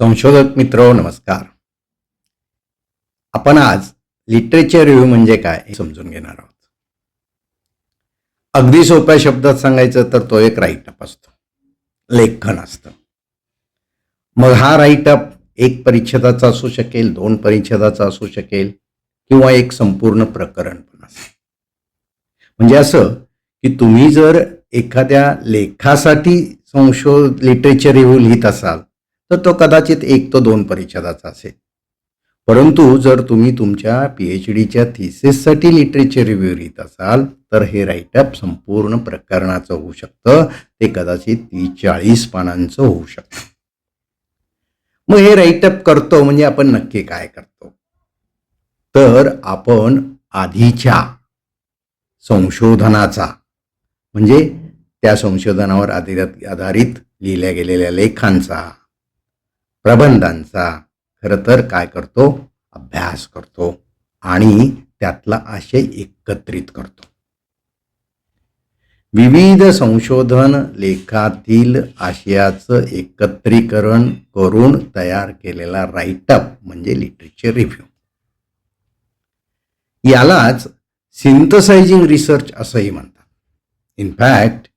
संशोधक मित्र नमस्कार. आपण आज लिटरेचर रिव्ह्यू म्हणजे काय हे समजून घेणार आहोत. अगदी सोप्या शब्दात सांगायचं तर तो एक राईटअप असतो. लेखन असतं. मग हा राईटअप एक परिच्छेदाचा असू शकेल दोन परिच्छेदाचा असू शकेल किंवा एक संपूर्ण प्रकरण पण असेल म्हणजे असं की तुम्ही जर एखाद्या लेखासाठी संशोध लिटरेचर रिव्ह्यू लिहित असाल तर तो कदाचित एक तो दोन परिच्छेदाचा असेल. परंतु जर तुम्ही तुमच्या पी एच डीच्या थिसेससाठी लिटरेचर रिव्ह्यू लिहित असाल तर हे राईटअप संपूर्ण प्रकरणाचं होऊ शकतं. ते कदाचित तीस चाळीस पानांचं होऊ शकतं. मग हे राईटअप करतो म्हणजे आपण नक्की काय करतो? तर आपण आधीच्या संशोधनाचा म्हणजे त्या संशोधनावर आधारित आधारित लिहिल्या गेलेल्या लेखांचा प्रबंधांचा खरं तर काय करतो? अभ्यास करतो आणि त्यातला आशय एकत्रित करतो. विविध संशोधन लेखातील आशयाचं एकत्रीकरण करून तयार केलेला राईटअप म्हणजे लिटरेचर रिव्ह्यू यालाच सिंथसायझिंग रिसर्च असंही म्हणतात. इनफॅक्ट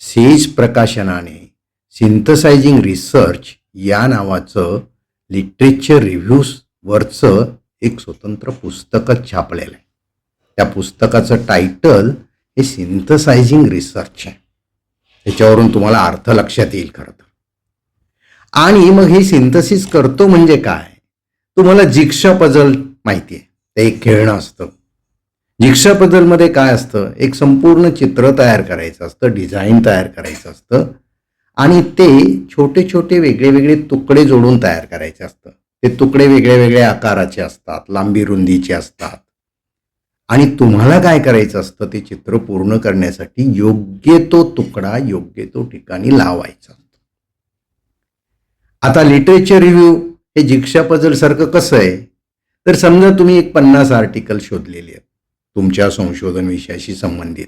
सेज प्रकाशनाने सिंथसायझिंग रिसर्च या नावाचं लिटरेचर रिव्ह्यूजवरचं एक स्वतंत्र पुस्तकच छापलेलं आहे. त्या पुस्तकाचं टायटल हे सिंथसायझिंग रिसर्च आहे. त्याच्यावरून तुम्हाला अर्थ लक्षात येईल खरं तर. आणि मग हे सिंथसिस करतो म्हणजे काय? तुम्हाला जिक्षा पजल माहिती आहे. ते एक खेळणं असतं. जिक्षा पझलमध्ये काय असतं? एक संपूर्ण चित्र तयार करायचं असतं डिझाईन तयार करायचं असतं. आणि ते छोटे छोटे वेगळे वेगळे तुकडे जोडून तयार करायचे असतं. ते तुकडे वेगळ्या वेगळ्या आकाराचे असतात लांबी रुंदीचे असतात. आणि तुम्हाला काय करायचं असतं ते चित्र पूर्ण करण्यासाठी योग्य तो तुकडा योग्य तो ठिकाणी लावायचा असतो. आता लिटरेचर रिव्ह्यू हे जिक्षा पझल सारखं कसं आहे? तर समजा तुम्ही एक पन्नास आर्टिकल शोधलेली आहेत तुमच्या संशोधन विषयाशी संबंधित.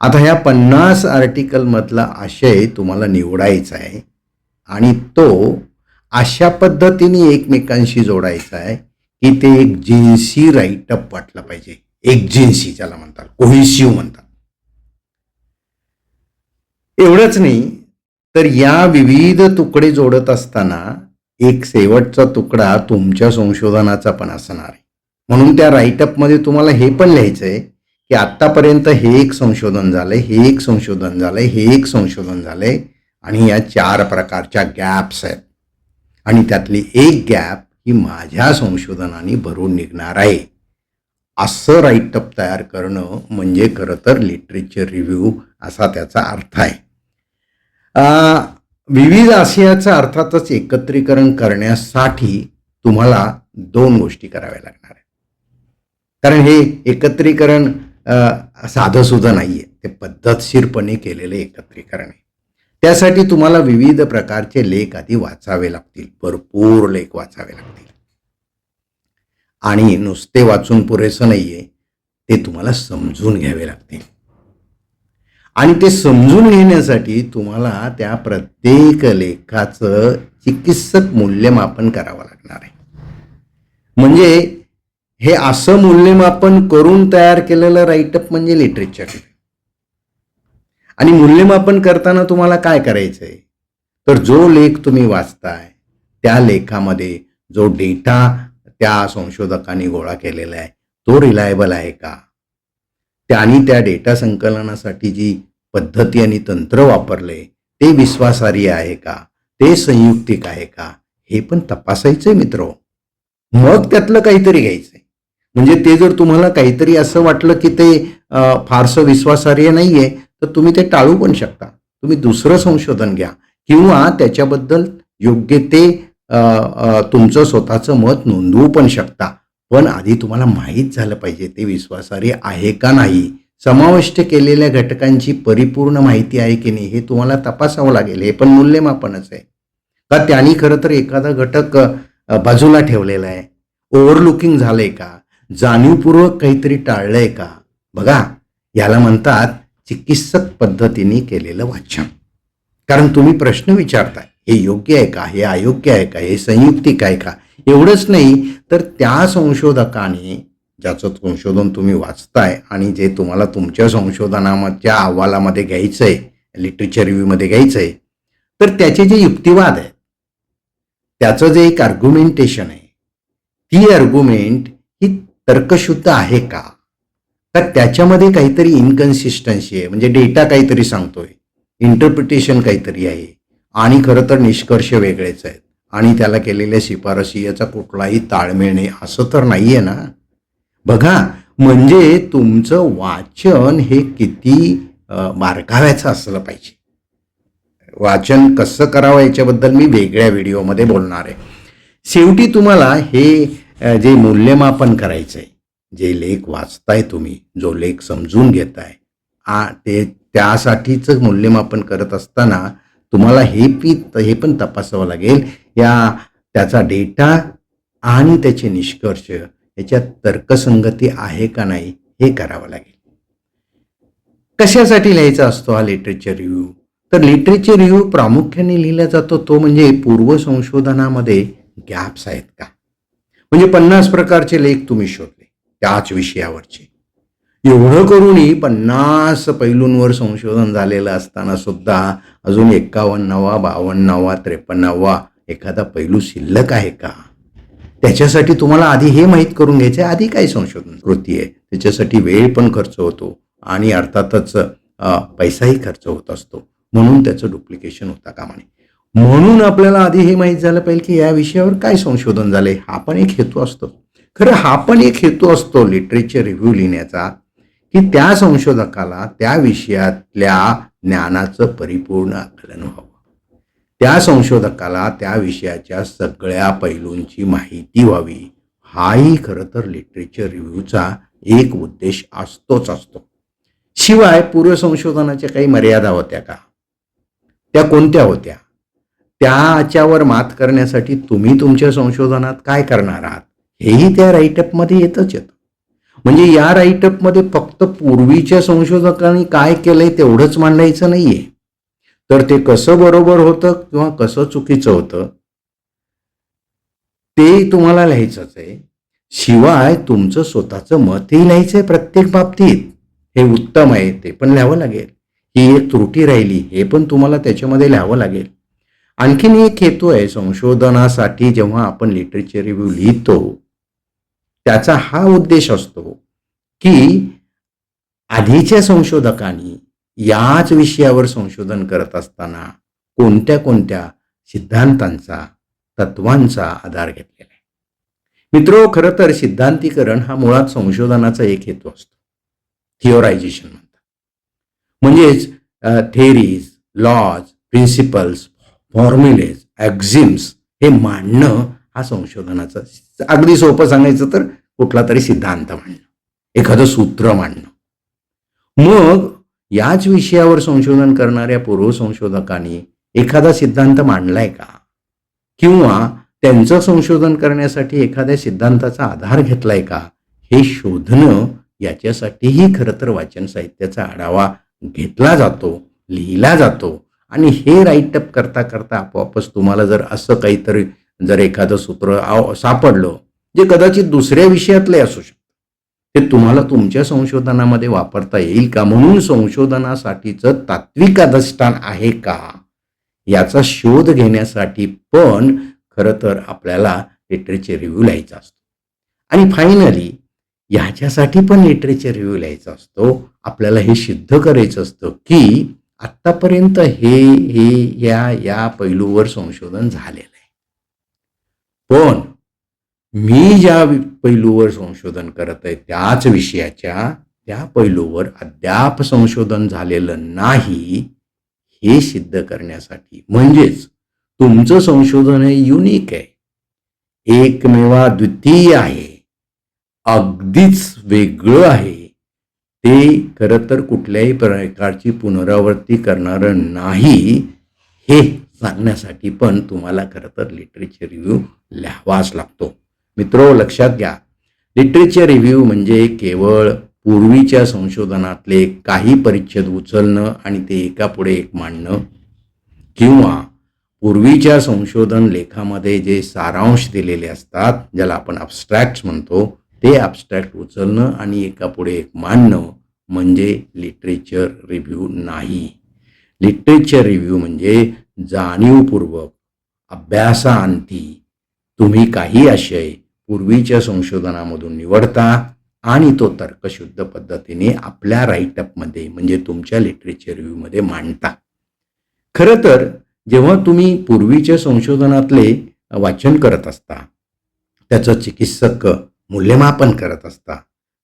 आता ह्या पन्नास आर्टिकलमधला आशय तुम्हाला निवडायचा आहे आणि तो अशा पद्धतीने एकमेकांशी जोडायचा आहे की ते एक जिन्सी राईटअप वाटलं पाहिजे. एक जिन्सी ज्याला म्हणतात कोहिसिव्ह म्हणतात. एवढंच नाही तर या विविध तुकडे जोडत असताना एक शेवटचा तुकडा तुमच्या संशोधनाचा पण असणार आहे. म्हणून त्या राईटअपमध्ये तुम्हाला हे पण लिहायचं आहे की आत्तापर्यंत हे एक संशोधन झालंय हे एक संशोधन झालंय हे एक संशोधन झालंय आणि या चार प्रकारच्या गॅप्स आहेत. आणि त्यातली एक गॅप ही माझ्या संशोधनाने भरून निघणार आहे. असं राईटअप तयार करणं म्हणजे खरं तर लिटरेचर रिव्ह्यू असा त्याचा अर्थ आहे. विविध आशयाचं अर्थातच एकत्रीकरण करण्यासाठी तुम्हाला दोन गोष्टी कराव्या लागणार आहेत. कारण हे एकत्रीकरण अ, साधंसुद्धा नाही आहे ते पद्धतशीरपणे केलेले एकत्रीकरण आहे. त्यासाठी तुम्हाला विविध प्रकारचे लेख आधी वाचावे लागतील. भरपूर लेख वाचावे लागतील. आणि नुसते वाचून पुरेसं नाही आहे ते तुम्हाला समजून घ्यावे लागतील. आणि ते समजून घेण्यासाठी तुम्हाला त्या प्रत्येक लेखाचं चिकित्सक मूल्यमापन करावं लागणार आहे. म्हणजे हे असं मूल्यमापन करून तयार केलेलं राईटअप म्हणजे लिटरेचर आणि मूल्यमापन करताना तुम्हाला काय करायचं आहे तर जो लेख तुम्ही वाचताय त्या लेखामध्ये जो डेटा त्या संशोधकांनी गोळा केलेला आहे तो रिलायबल आहे का? त्यांनी त्या डेटा संकलनासाठी जी पद्धती आणि तंत्र वापरले ते विश्वासार्ह आहे का? ते संयुक्तिक आहे का? हे पण तपासायचंय मित्र. मग त्यातलं काहीतरी घ्यायचंय. म्हणजे ते जर तुम्हाला काहीतरी असं वाटलं की ते फारसं विश्वासार्ह नाहीये तर तुम्ही ते टाळू पण शकता. तुम्ही दुसरं संशोधन घ्या. किंवा त्याच्याबद्दल योग्य ते तुमचं स्वतःचं मत नोंदवू पण शकता. पण आधी तुम्हाला माहीत झालं पाहिजे ते विश्वासार्ह आहे का नाही. समाविष्ट केलेल्या घटकांची परिपूर्ण माहिती आहे की नाही हे तुम्हाला तपासावं लागेल. हे पण मूल्यमापनच आहे. का त्यांनी खरं तर एखादा घटक बाजूला ठेवलेला आहे. ओव्हरलुकिंग झालंय का? जाणीवपूर्वक काहीतरी टाळलंय का? बघा याला म्हणतात चिकित्सक पद्धतीने केलेलं वाचन. कारण तुम्ही प्रश्न विचारताय हे योग्य आहे का हे अयोग्य आहे का हे संयुक्तिक आहे का? एवढंच नाही तर त्या संशोधकाने ज्याचं संशोधन तुम्ही वाचताय आणि जे तुम्हाला तुमच्या संशोधनाच्या अहवालामध्ये घ्यायचं आहे लिटरेचर रिव्ह्यूमध्ये घ्यायचं आहे तर त्याचे जे युक्तिवाद आहेत त्याचं जे एक आर्ग्युमेंटेशन आहे ती आर्ग्युमेंट तर्कशुद्ध आहे का? तर त्याच्यामध्ये काहीतरी इनकन्सिस्टन्सी आहे. म्हणजे डेटा काहीतरी सांगतोय. इंटरप्रिटेशन काहीतरी आहे. आणि खरं तर निष्कर्ष वेगळेच आहेत. आणि त्याला केलेल्या शिफारसी याचा कुठलाही ताळमेळ नाही. असं तर नाही आहे ना? बघा म्हणजे तुमचं वाचन हे किती मार्काव्याचं बारकाव्याचं असलं पाहिजे. वाचन कसं करावं याच्याबद्दल मी वेगळ्या व्हिडिओमध्ये बोलणार आहे. शेवटी तुम्हाला हे जे मूल्यमापन करायचं आहे जे लेख वाचताय तुम्ही जो लेख समजून घेताय आ ते त्यासाठीच मूल्यमापन करत असताना तुम्हाला हे पी हे पण तपासावं लागेल. या त्याचा डेटा आणि त्याचे निष्कर्ष याच्यात तर्कसंगती आहे का नाही हे करावं लागेल. कशासाठी लिहायचा असतो हा लिटरेचर रिव्ह्यू तर लिटरेचर रिव्ह्यू प्रामुख्याने लिहिला जातो तो म्हणजे पूर्व संशोधनामध्ये गॅप्स आहेत का? म्हणजे पन्नास प्रकारचे लेख तुम्ही शोधले त्याच विषयावरचे. एवढं करूनही पन्नास पैलूंवर संशोधन झालेलं असताना सुद्धा अजून एक्कावन्नावा बावन्नावा त्रेपन्नावा एखादा पैलू शिल्लक आहे का? त्याच्यासाठी तुम्हाला आधी हे माहीत करून घ्यायचं आहे आधी काय संशोधन कृती आहे? त्याच्यासाठी वेळ पण खर्च होतो आणि अर्थातच पैसाही खर्च होत असतो. म्हणून त्याचं डुप्लिकेशन होता कामाने म्हणून आपल्याला आधी हे माहीत झालं पाहिजे की या विषयावर काय संशोधन झालंय? हा पण एक हेतू असतो. खरं हा पण एक हेतू असतो लिटरेचर रिव्ह्यू लिहिण्याचा की त्या संशोधकाला त्या विषयातल्या ज्ञानाचं परिपूर्ण आकलन व्हावं. त्या संशोधकाला त्या विषयाच्या सगळ्या पैलूंची माहिती व्हावी. हाही खरं तर लिटरेचर रिव्ह्यूचा एक उद्देश असतोच असतो. शिवाय पूर्वसंशोधनाच्या काही मर्यादा होत्या का? त्या कोणत्या होत्या? त्याच्यावर मात करण्यासाठी तुम्ही तुमच्या संशोधनात काय करणार आहात? हेही त्या राईटअपमध्ये येतच येतं. म्हणजे या राईटअपमध्ये फक्त पूर्वीच्या संशोधकांनी काय केलंय तेवढंच मांडायचं नाहीये. तर ते कसं बरोबर होतं किंवा कसं चुकीचं होतं ते तुम्हाला लिहायचंच आहे. शिवाय तुमचं स्वतःचं मतही लिहायचंय प्रत्येक बाबतीत. हे उत्तम आहे ते पण लिहावं लागेल. ही एक त्रुटी राहिली हे पण तुम्हाला त्याच्यामध्ये लिहावं लागेल. आणखीन एक हेतू आहे संशोधनासाठी जेव्हा आपण लिटरेचर रिव्ह्यू लिहितो त्याचा हा उद्देश असतो की आधीच्या संशोधकांनी याच विषयावर संशोधन करत असताना कोणत्या कोणत्या सिद्धांतांचा तत्वांचा आधार घेतलेला आहे. मित्रो खरं तर सिद्धांतीकरण हा मुळात संशोधनाचा एक हेतू असतो. थिओरायझेशन म्हणतात. म्हणजेच theories laws principles formulae axioms हे मांडणं हा संशोधनाचा अगदी सोपं सांगायचं तर कुठला तरी सिद्धांत मांडणं एखादं सूत्र मांडणं. मग याच विषयावर संशोधन करणाऱ्या पूर्व संशोधकांनी एखादा सिद्धांत मांडलाय का? किंवा त्यांचं संशोधन करण्यासाठी एखाद्या सिद्धांताचा आधार घेतलाय का? हे शोधणं याच्यासाठीही खरं तर वाचन साहित्याचा आढावा घेतला जातो लिहिला जातो. आणि हे राईटअप करता करता आपोआपच तुम्हाला जर असं काहीतरी जर एखादं सूत्र सापडलं जे कदाचित दुसऱ्या विषयातले असू शकतं. ते तुम्हाला तुमच्या संशोधनामध्ये वापरता येईल का? म्हणून संशोधनासाठीचं तात्विक अधिष्ठान आहे का? याचा शोध घेण्यासाठी पण खरं तर आपल्याला लिटरेचर रिव्ह्यू लिहायचा असतो. आणि फायनली ह्याच्यासाठी पण लिटरेचर रिव्ह्यू लिहायचा असतो. आपल्याला हे सिद्ध करायचं असतं की आत्तापर्यंत हे हे या या पैलूवर संशोधन झालेलं आहे. पण मी ज्या पैलूवर संशोधन करत आहे त्याच विषयाच्या त्या पैलूवर अद्याप संशोधन झालेलं नाही हे सिद्ध करण्यासाठी. म्हणजेच तुमचं संशोधन हे युनिक आहे. एकमेवा द्वितीय आहे. अगदीच वेगळं आहे. ते खरं तर कुठल्याही प्रकारची पुनरावृत्ती करणारं नाही हे सांगण्यासाठी पण तुम्हाला खरं तर लिटरेचर रिव्ह्यू लिहावाच लागतो. मित्रो लक्षात घ्या. लिटरेचर रिव्ह्यू म्हणजे केवळ पूर्वीच्या संशोधनातले काही परिच्छेद उचलणं आणि ते एकापुढे एक मांडणं किंवा पूर्वीच्या संशोधन लेखामध्ये जे सारांश दिलेले असतात ज्याला आपण अबस्ट्रॅक्ट म्हणतो ते ॲबस्ट्रॅक्ट उचलणं आणि एकापुढे एक मांडणं म्हणजे लिटरेचर रिव्ह्यू नाही. लिटरेचर रिव्ह्यू म्हणजे जाणीवपूर्वक अभ्यासाअंती तुम्ही काही आशय पूर्वीच्या संशोधनामधून निवडता आणि तो तर्कशुद्ध पद्धतीने आपल्या राईटअपमध्ये म्हणजे तुमच्या लिटरेचर रिव्ह्यूमध्ये मांडता. खरं तर जेव्हा तुम्ही पूर्वीच्या संशोधनातले वाचन करत असता त्याचं चिकित्सक मूल्यमापन करत असता.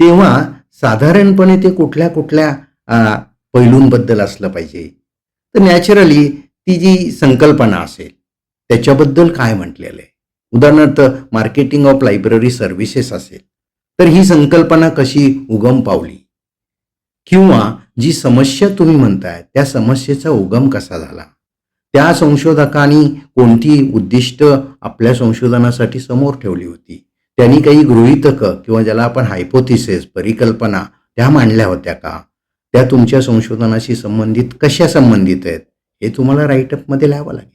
तेव्हा साधारणपणे ते कुठल्या कुठल्या पैलूंबद्दल असलं पाहिजे. तर नॅचरली ती जी संकल्पना असेल त्याच्याबद्दल काय म्हटलेलं आहे? उदाहरणार्थ मार्केटिंग ऑफ लायब्ररी सर्व्हिसेस असेल तर ही संकल्पना कशी उगम पावली? किंवा जी समस्या तुम्ही म्हणताय त्या समस्येचा उगम कसा झाला? त्या संशोधकांनी कोणती उद्दिष्ट आपल्या संशोधनासाठी समोर ठेवली होती? त्यांनी काही गृहितकं किंवा ज्याला आपण हायपोथिसेस परिकल्पना त्या मांडल्या होत्या का? त्या तुमच्या संशोधनाशी संबंधित कशा संबंधित आहेत? हे तुम्हाला राईटअपमध्ये लिहावं लागेल.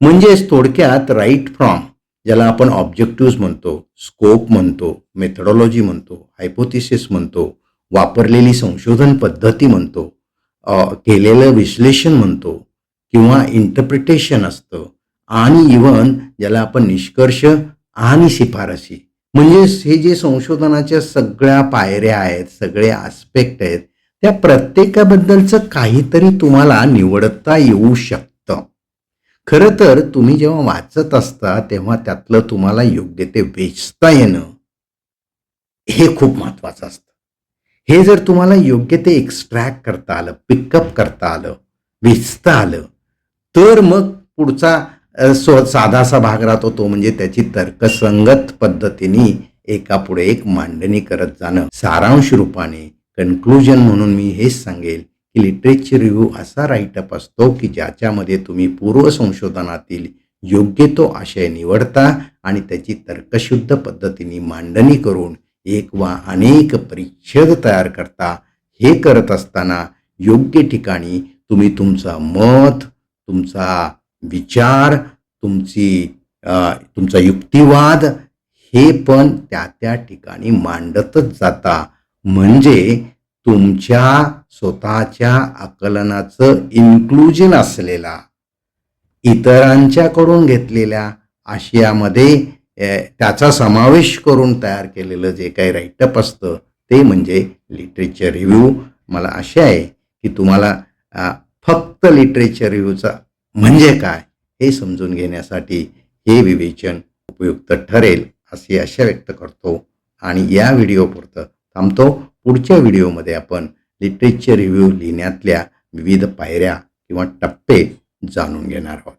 म्हणजेच थोडक्यात राईट फ्रॉम ज्याला आपण ऑब्जेक्टिव्ह म्हणतो स्कोप म्हणतो मेथडॉलॉजी म्हणतो हायपोथिसिस म्हणतो वापरलेली संशोधन पद्धती म्हणतो केलेलं विश्लेषण म्हणतो किंवा इंटरप्रिटेशन असतं आणि इवन ज्याला आपण निष्कर्ष आणि शिफारसी म्हणजेच हे जे संशोधनाच्या सगळ्या पायऱ्या आहेत सगळे आस्पेक्ट आहेत त्या प्रत्येकाबद्दलचं काहीतरी तुम्हाला निवडता येऊ शकतं. खरं तर तुम्ही जेव्हा वाचत असता तेव्हा त्यातलं तुम्हाला योग्य ते वेचता येणं हे खूप महत्वाचं असतं. हे जर तुम्हाला योग्य ते एक्स्ट्रॅक्ट करता आलं पिकअप करता आलं वेचता आलं तर मग पुढचा सो साधासा भाग राहतो तो म्हणजे त्याची तर्कसंगत पद्धतीने एकापुढे एक मांडणी करत जाणं. सारांश रूपाने कन्क्लुजन म्हणून मी हेच सांगेल की लिटरेचर रिव्ह्यू असा राईटअप असतो की ज्याच्यामध्ये तुम्ही पूर्व संशोधनातील योग्य तो आशय निवडता आणि त्याची तर्कशुद्ध पद्धतीने मांडणी करून एक वा अनेक परिच्छेद तयार करता. हे करत असताना योग्य ठिकाणी तुम्ही तुमचा मत तुमचा विचार तुमची तुमचा युक्तिवाद हे पण त्या त्या ठिकाणी मांडतच जाता. म्हणजे तुमच्या स्वतःच्या आकलनाचं इन्क्लुजन असलेला इतरांच्याकडून घेतलेल्या आशयामध्ये त्याचा समावेश करून तयार केलेलं जे काही राईटअप असतं ते म्हणजे लिटरेचर रिव्ह्यू मला आशा आहे की तुम्हाला फक्त लिटरेचर रिव्ह्यूचा म्हणजे काय हे समजून घेण्यासाठी हे विवेचन उपयुक्त ठरेल अशी आशा व्यक्त करतो. आणि या व्हिडिओपुरतं थांबतो. पुढच्या व्हिडिओमध्ये आपण लिटरेचर रिव्ह्यू लिहिण्यातल्या विविध पायऱ्या किंवा टप्पे जाणून घेणार आहोत.